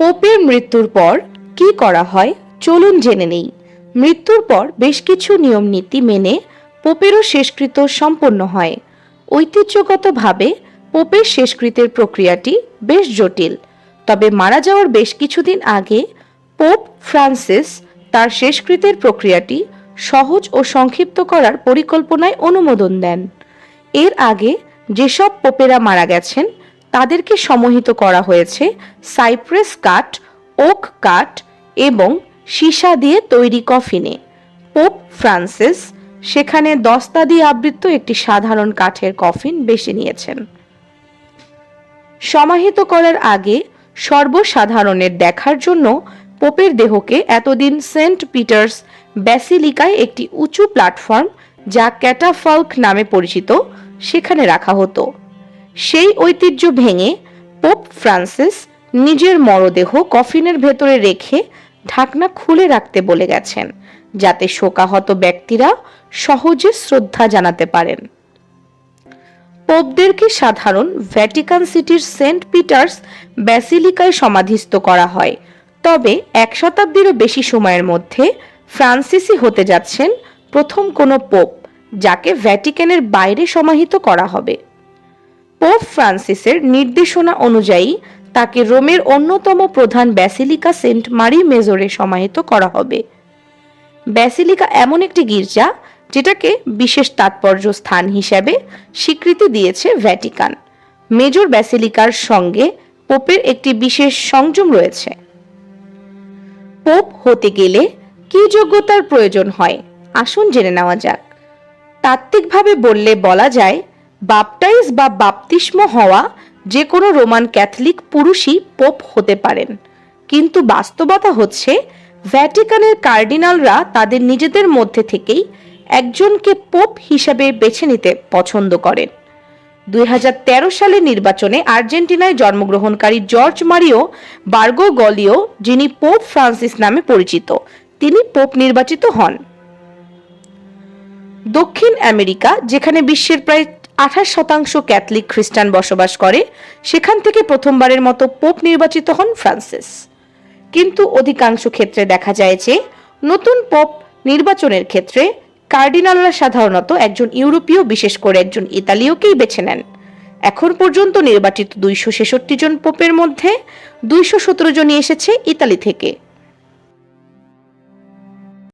পোপের মৃত্যুর পর কি করা হয়? চলুন জেনে নেই। মৃত্যুর পর বেশ কিছু নিয়ম নীতি মেনে পোপেরও শেষকৃত্য সম্পন্ন হয়। ঐতিহ্যগতভাবে পোপের শেষকৃতের প্রক্রিয়াটি বেশ জটিল। তবে মারা যাওয়ার বেশ কিছুদিন আগে পোপ ফ্রান্সিস তার শেষকৃতের প্রক্রিয়াটি সহজ ও সংক্ষিপ্ত করার পরিকল্পনায় অনুমোদন দেন। এর আগে যেসব পোপেরা মারা গেছেন তাদেরকে সমহিত করা হয়েছে সাইপ্রেস কাঠ, ওক কাঠ এবং সীসা দিয়ে তৈরি কফিনে। পোপ ফ্রান্সিস সেখানে দস্তা দিয়ে আবৃত একটি সাধারণ কাঠের কফিন বেছে নিয়েছেন। সমাহিত করার আগে সর্বসাধারণের দেখার জন্য পোপের দেহকে এতদিন সেন্ট পিটার্স ব্যাসিলিকায় একটি উঁচু প্ল্যাটফর্ম যা ক্যাটাফাল্ক নামে পরিচিত, সেখানে রাখা হতো। সেই ঐতিহ্য ভেঙে পোপ ফ্রান্সিস নিজের মরদেহ কফিনের ভেতরে রেখে ঢাকনা খুলে রাখতে বলে গেছেন, যাতে শোকাহত ব্যক্তিরা সহজে শ্রদ্ধা জানাতে পারেন। পোপদেরকে সাধারণ ভ্যাটিকান সিটির সেন্ট পিটার্স ব্যাসিলিকায় সমাধিস্থ করা হয়। তবে এক শতাব্দীরও বেশি সময়ের মধ্যে ফ্রান্সিসই হতে যাচ্ছেন প্রথম কোনো পোপ, যাকে ভ্যাটিকানের বাইরে সমাহিত করা হবে। পোপ ফ্রান্সিসের নির্দেশনা অনুযায়ী তাকে রোমের অন্যতম প্রধান ব্যাসিলিকা সেন্ট মারি মেজরে সমাহিত করা হবে। ব্যাসিলিকা এমন একটি গির্জা যেটাকে বিশেষ তাৎপর্য স্থান হিসেবে স্বীকৃতি দিয়েছে ভ্যাটিকান। মেজর ব্যাসিলিকার সঙ্গে পোপের একটি বিশেষ সংযম রয়েছে। পোপ হতে গেলে কি যোগ্যতার প্রয়োজন হয়? আসুন জেনে নেওয়া যাক। তাত্ত্বিকভাবে বললে বলা যায় বাপটাইজ বা বাপতিস্ম হওয়া যে কোনো রোমান ক্যাথলিক পুরুষই পোপ হতে পারেন। কিন্তু বাস্তবতা হচ্ছে, ভ্যাটিকানের কার্ডিনালরা তাদের নিজেদের মধ্যে থেকেই একজনকে পোপ হিসাবে বেছে নিতে পছন্দ করেন। দুই সালের নির্বাচনে আর্জেন্টিনায় জন্মগ্রহণকারী জর্জ মারিও বার্গো গলিও, যিনি পোপ ফ্রান্সিস নামে পরিচিত, তিনি পোপ নির্বাচিত হন। দক্ষিণ আমেরিকা, যেখানে বিশ্বের প্রায় আঠাশ শতাংশ ক্যাথলিক খ্রিস্টান বসবাস করে, সেখান থেকে প্রথমবারের মতো পোপ নির্বাচিত হন ফ্রান্সিস। কিন্তু অধিকাংশ ক্ষেত্রে দেখা যায় যে, নতুন পোপ নির্বাচনের ক্ষেত্রে কার্ডিনালরা সাধারণত একজন ইউরোপীয়, বিশেষ করে একজন ইতালীয়কেই বেছে নেন। এখন পর্যন্ত নির্বাচিত দুইশো ছেষট্টি জন পোপের মধ্যে দুইশো সতেরো জনই এসেছে ইতালি থেকে।